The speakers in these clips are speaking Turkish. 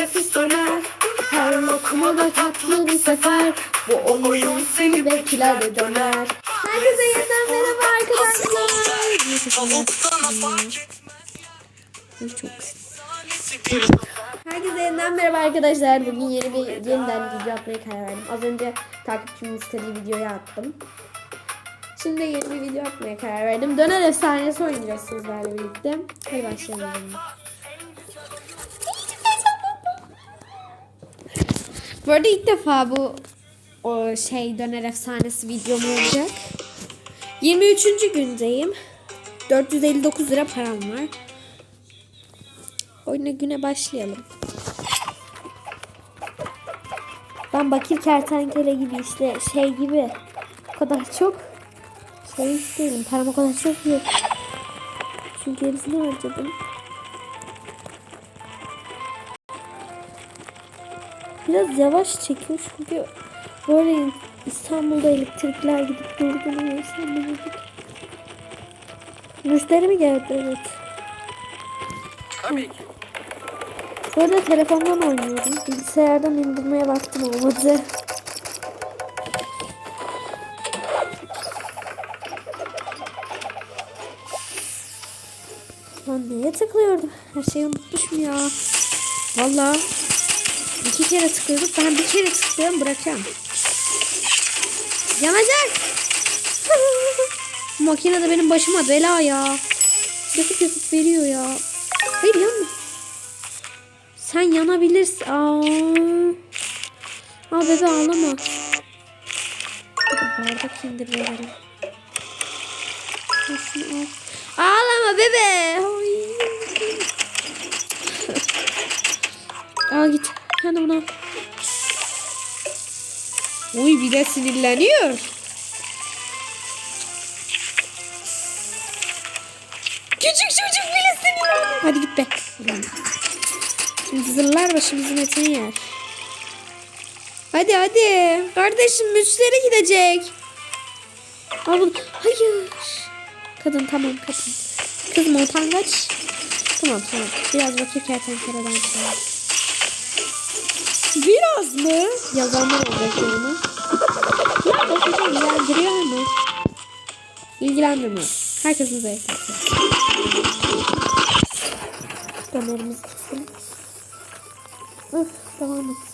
nefis döner Her lokma da tatlı bir sefer Bu oyun seni bekler de döner Herkese yeniden merhaba arkadaşlar Çok Herkese yeniden merhaba arkadaşlar. Bugün yeni bir yeniden video atmaya karar verdim. Az önce takipçimin istediği videoyu attım. Şimdi yeni bir video atmaya karar verdim. Döner efsanesi oynayacağız sizlerle birlikte. Hadi başlayalım. Bu arada ilk defa bu o şey döner efsanesi videom olacak. 23. gündeyim. 459 lira param var. Oyuna güne başlayalım. Ben bakir kertenkele gibi işte şey gibi o kadar çok şey isterim. Param o kadar çok yok. Çünkü hepsini harcadım. Biraz yavaş çekiyor çünkü böyle İstanbul'da elektrikler gidip durduğunu İstanbul'da Müşteri mi geldi? Evet. Tabii ki. Arada telefondan oynuyorum. Bilgisayardan indirmeye vaktim olmadı. Lan neye tıklıyordum? Her şeyi unutmuşum ya. Valla. İki kere tıklıyorduk. Ben bir kere tıklıyorum bırakacağım. Yanacak. Makine de benim başıma bela ya. Yakıp yakıp veriyor ya. Hayır yanma. Sen yanabilirsin. Aa. Aa bebe ağlama. Bardak indir verelim. Ağlama bebe. Ay. al git. Hadi bunu. Uy bir de sinirleniyor. Küçük çocuk bile sinirleniyor. Hadi git be. Şimdi zırlar başımızın etini yer. Hadi hadi. Kardeşim müşteri gidecek. Al bunu. Hayır. Kadın tamam kadın. Kızım utangaç. Tamam tamam. Biraz vakit kertenkeleden. Biraz mı? Yazanlar olacak yani. Ya bakacağım ilgilendiriyor mu? İlgilendirmiyor. Herkesin zevkli. Dönerimizi keselim. Öf devam et.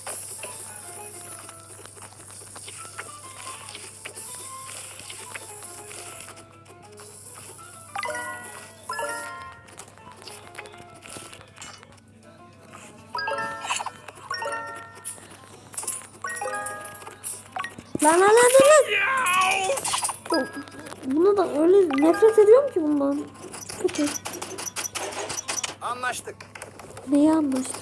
Lan lan lan lan. Bunu da öyle nefret ediyorum ki bundan. Kötü. Anlaştık. Neyi anlaştık?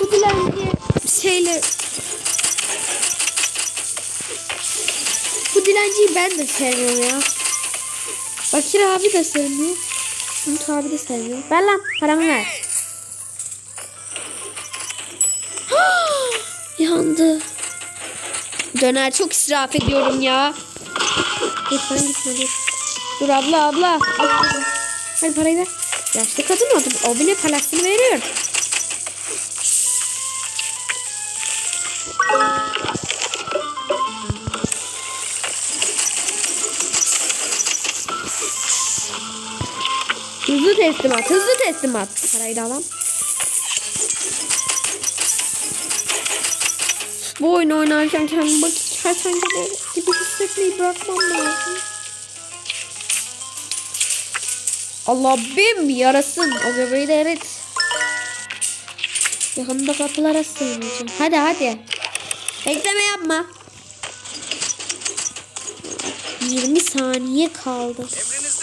Bu dilenci şeyle Bu dilenciyi ben de sevmiyorum ya. Bakir abi de sevmiyor. Umut abi de sevmiyor. Ver lan paramı ver. Yandı. Döner çok israf ediyorum ya. Lütfen gitme dur. Dur abla abla. abla. Hadi parayı ver. Yaşlı kadın o, o bile parasını veriyor. teslimat, hızlı teslimat. Parayı da alalım. Bu oyunu oynarken kendimi bak kertenkele gibi hissetmeyi bırakmam lazım. Allah bim yarasın. O göbeği de erit. Yakında kapılara sığınacağım. Hadi hadi. Bekleme yapma. 20 saniye kaldı.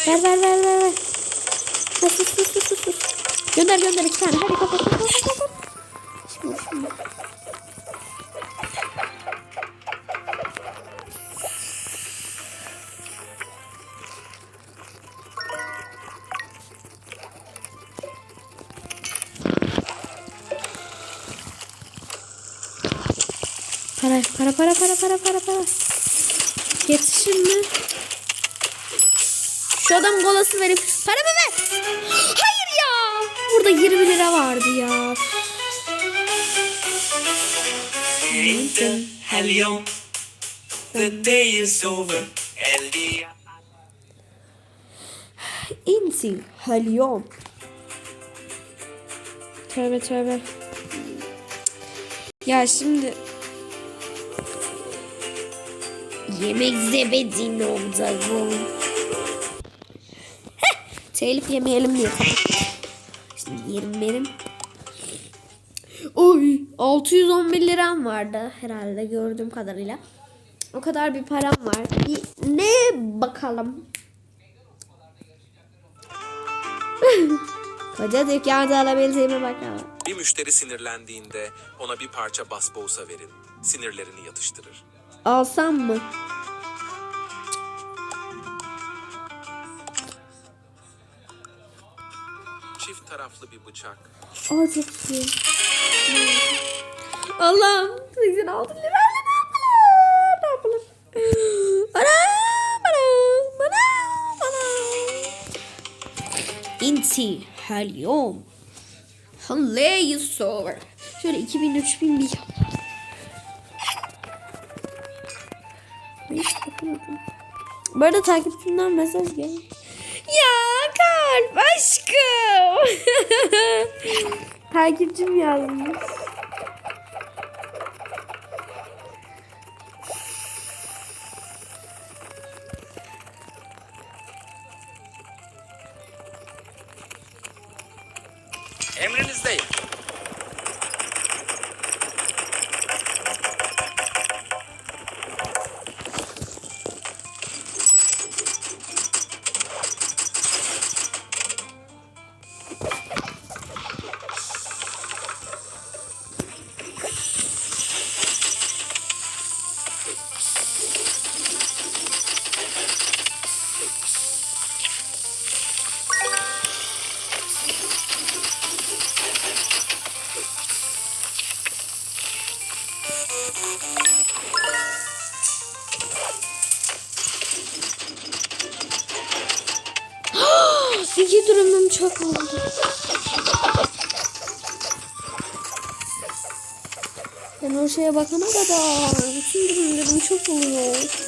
Ver ver ver ver. ver. Sus sus sus sus sus. Gönder gönder iki tane. Hadi kapat kapat kapat. Şimdi şimdi. Para para para para para para para. Yetişir mi? Şu adam golası vereyim. Paramı ver. Hayır ya. Burada 20 lira vardı ya. Inte helgon The day is over Inti Helyum. Tövbe tövbe. Ya şimdi yemek zebedin olacak bu. Telif yemeyelim diye. Şimdi yerim benim. Oy 611 liram vardı herhalde gördüğüm kadarıyla. O kadar bir param var. Bir ne bakalım. Koca dükkanda alabileceğime bakalım. Bir müşteri sinirlendiğinde ona bir parça basbousa verin. Sinirlerini yatıştırır. Alsam mı? Çift taraflı bir bıçak. Aa çok iyi. Allah'ım 86 lirayla ne yapalım? Ne yapalım? Anam anam anam anam. Inti Helyum. Halleyi sor. Şöyle 2000 3000 bir yap. Hiç bakamadım. Bu arada takipçimden mesaj geldi. Takipçim yazmış. Emrinizdeyim. İki durumum çok oldu. Ben o şeye bakana kadar bütün durumlarım çok oluyor.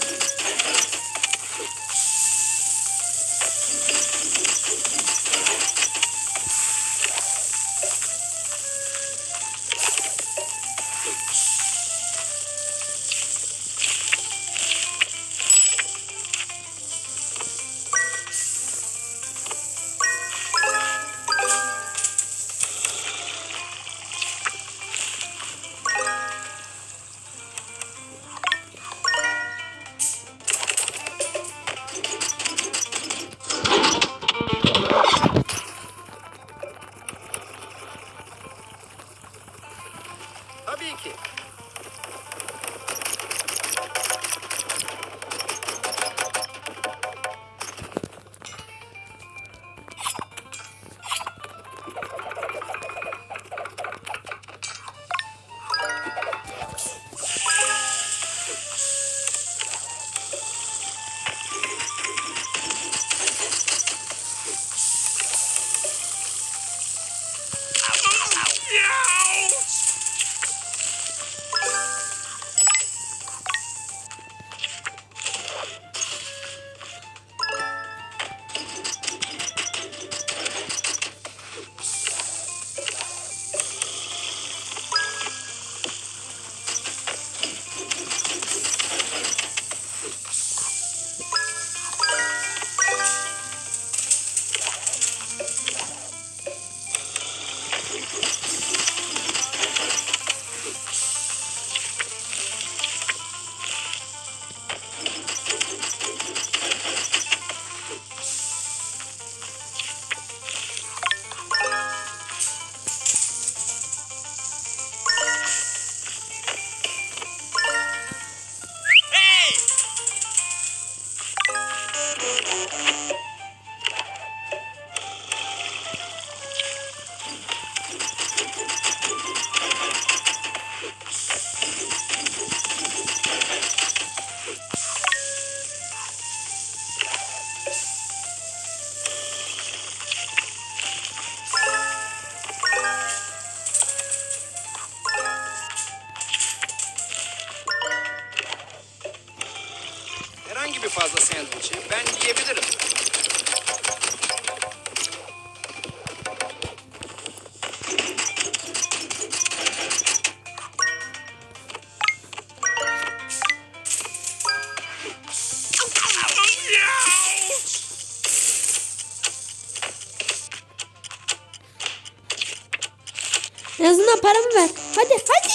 Azından paramı ver. Hadi hadi.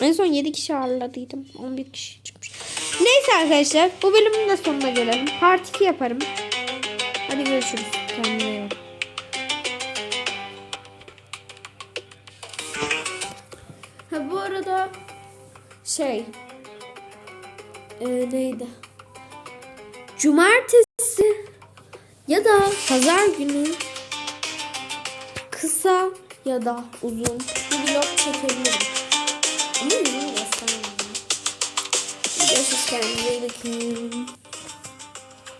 En son 7 kişi ağırladıydım. 11 kişi çıkmış. Neyse arkadaşlar bu bölümün de sonuna gelelim. Part 2 yaparım. Hadi görüşürüz. Kendinize iyi bakın. Ha bu arada şey e, neydi? Cumartesi ya da pazar günü kısa ya da uzun bir vlog çekebilirim. Ama yüzümü göstermeyeceğim. Görüşürüz kendinize iyi bakın.